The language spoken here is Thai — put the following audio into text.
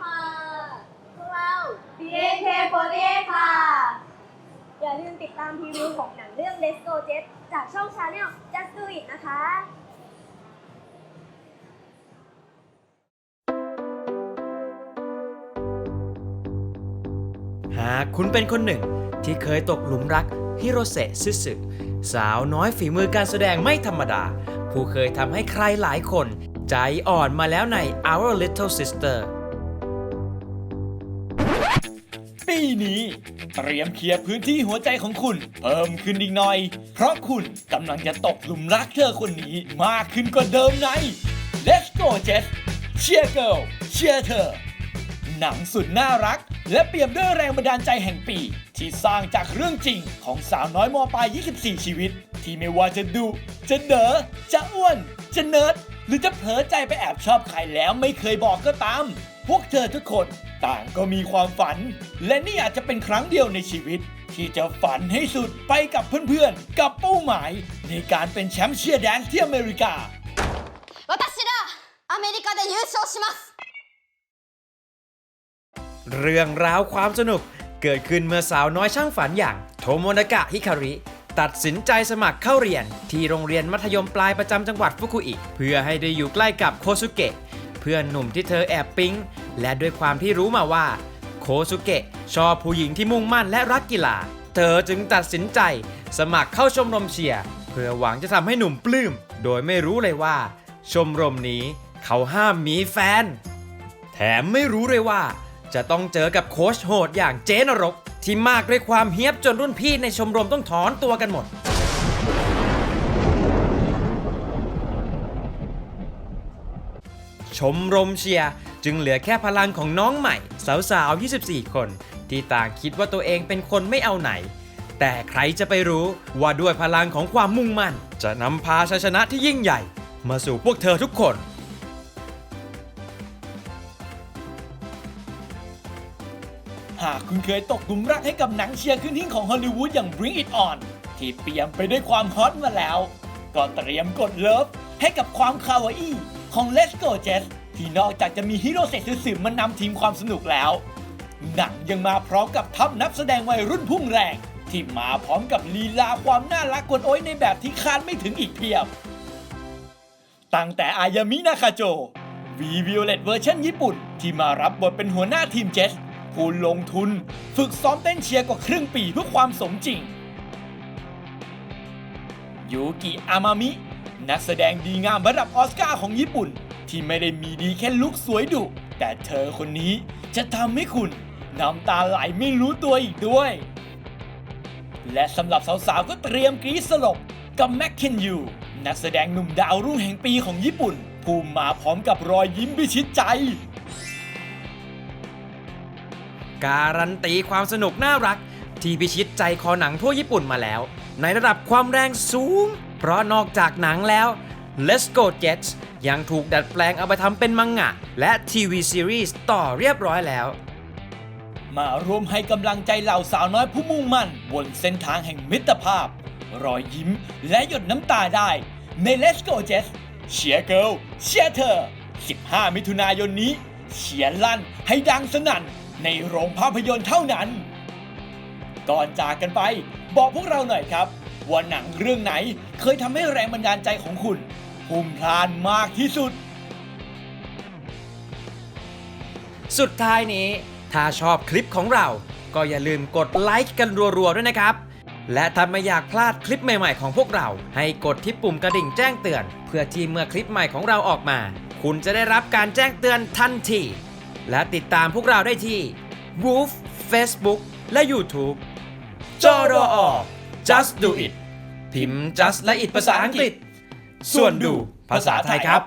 ค่ะ พวกเรา BNK48 ค่ะ อย่าลืมติดตามพรีวิวของหนังเรื่อง Let's Go Jet จากช่อง Channel Just Do It นะคะ หากคุณเป็นคนหนึ่งที่เคยตกหลุมรักฮิโรเซะซึสึสาวน้อยฝีมือการแสดงไม่ธรรมดา ผู้เคยทำให้ใครหลายคน ใจอ่อนมาแล้วใน Our Little Sister ปีนี้ เตรียมเคลียร์พื้นที่หัวใจของคุณ เพิ่มขึ้นอีกหน่อย เพราะคุณกำลังจะตกหลุมรักเธอคนนี้มากขึ้นกว่าเดิมใน Let's Go Jet เชียร์เกิลเชียร์เธอ หนังสุดน่ารัก และเปี่ยมด้วยแรงบันดาลใจแห่งปี ที่สร้างจากเรื่องจริงของสาวน้อยมปลาย 24 ชีวิต ที่ไม่ว่าจะดุจะเด๋อจะอ้วน จะเนิร์ดหรือจะเผลอใจไปแอบชอบใครแล้วไม่เคยบอกก็ตาม พวกเธอทุกคนต่างก็มีความฝัน และนี่อาจจะเป็นครั้งเดียวในชีวิต ที่จะฝันให้สุดไปกับเพื่อนๆ กับเป้าหมาย ในการเป็นแชมป์เชียร์แดนซ์ที่อเมริกา 私らアメリカで優勝します เรื่องราวความสนุกเกิดขึ้นเมื่อสาวน้อยช่างฝันอย่างโทโมนากะฮิคาริ ตัดสินใจสมัครเข้าเรียนที่โรงเรียนมัธยมปลายประจำจังหวัดฟุกุอิเพื่อให้ได้อยู่ใกล้กับโคซุเกะเพื่อนหนุ่มที่เธอแอบปิ๊ง และด้วยความที่รู้มาว่า โคซุเกะชอบผู้หญิงที่มุ่งมั่นและรักกีฬา เธอจึงตัดสินใจสมัครเข้าชมรมเชียร์เพื่อหวังจะทำให้หนุ่มปลื้ม โดยไม่รู้เลยว่า ชมรมนี้เขาห้ามมีแฟน แถมไม่รู้เลยว่า จะต้องเจอกับโค้ชโหดอย่างเจนรก ที่มากด้วยความเฮี้ยบจนรุ่นพี่ในชมรมต้องถอนตัวกันหมด ชมรมเชียร์ จึงเหลือแค่พลังของน้องใหม่ สาวๆ 24 คน ที่ต่างคิดว่าตัวเองเป็นคนไม่เอาไหน แต่ใครจะไปรู้ว่าด้วยพลังของความมุ่งมั่น จะนำพาชัยชนะที่ยิ่งใหญ่ มาสู่พวกเธอทุกคนหากคุณเคยตกหลุมรักให้กับหนังเชียร์ขึ้นหิ้งของฮอลลีวูดอย่าง Bring It On ที่เปี่ยมไปด้วยความฮอตมาแล้ว ก็เตรียมกดเลิฟให้กับความคาวาอี้ของ Let's Go Jets ที่นอกจากจะมีฮีโร่เซ็กซ์สืบมานำทีมความสนุกแล้ว หนังยังมาพร้อมกับทัพนักแสดงวัยรุ่นพุ่งแรง ที่มาพร้อมกับลีลาความน่ารักกวนโอ้ยในแบบที่คาดไม่ถึงอีกเพียบ ตั้งแต่อายามินาคาโจวีวิโอเลตเวอร์ชันญี่ปุ่น ที่มารับบทเป็นหัวหน้าทีมเจสผู้ลงทุน ฝึกซ้อมเต้นเชียร์กว่าครึ่งปีเพื่อความสมจริง ยูกิอามามิ นักแสดงดีงามระดับออสการ์ของญี่ปุ่น ที่ไม่ได้มีดีแค่ลุกสวยดุ แต่เธอคนนี้จะทำให้คุณน้ำตาไหลไม่รู้ตัวอีกด้วย และสำหรับสาวๆ ก็เตรียมกรี๊ดสลบกับแม็กเคนยูนักแสดงหนุ่มดาวรุ่งแห่งปีของญี่ปุ่นผู้มาพร้อมกับรอยยิ้มพิชิตใจ การันตีความสนุกน่ารัก ที่พิชิตใจคอหนังทั่วญี่ปุ่นมาแล้ว ในระดับความแรงสูง เพราะนอกจากหนังแล้ว Let's Go Jets ยังถูกดัดแปลงเอาไปทำเป็นมังงะ และทีวีซีรีส์ต่อเรียบร้อยแล้ว มาร่วมให้กำลังใจเหล่าสาวน้อยผู้มุ่งมั่น บนเส้นทางแห่งมิตรภาพ รอยยิ้มและหยดน้ำตาได้ใน Let's Go Jets เชียร์เกิลเชียร์เธอ 15 มิถุนายนนี้ เชียร์ลั่นให้ดังสนั่น ในโรงภาพยนตร์เท่านั้น ก่อนจากกันไปบอกพวกเราหน่อยครับ ว่าหนังเรื่องไหนเคยทำให้แรงบันดาลใจของคุณ พุ่งพลานมากที่สุด สุดท้ายนี้ ถ้าชอบคลิปของเรา ก็อย่าลืมกดไลค์กันรัวๆด้วยนะครับ และถ้าไม่อยากพลาดคลิปใหม่ๆของพวกเรา ให้กดที่ปุ่มกระดิ่งแจ้งเตือน เพื่อที่เมื่อคลิปใหม่ของเราออกมา คุณจะได้รับการแจ้งเตือนทันที และติดตามพวกเราได้ที่ Woof Facebook และ YouTube จอรอ Just Do It พิมพ์ just และ it ภาษาอังกฤษ ส่วนดูภาษาไทยครับ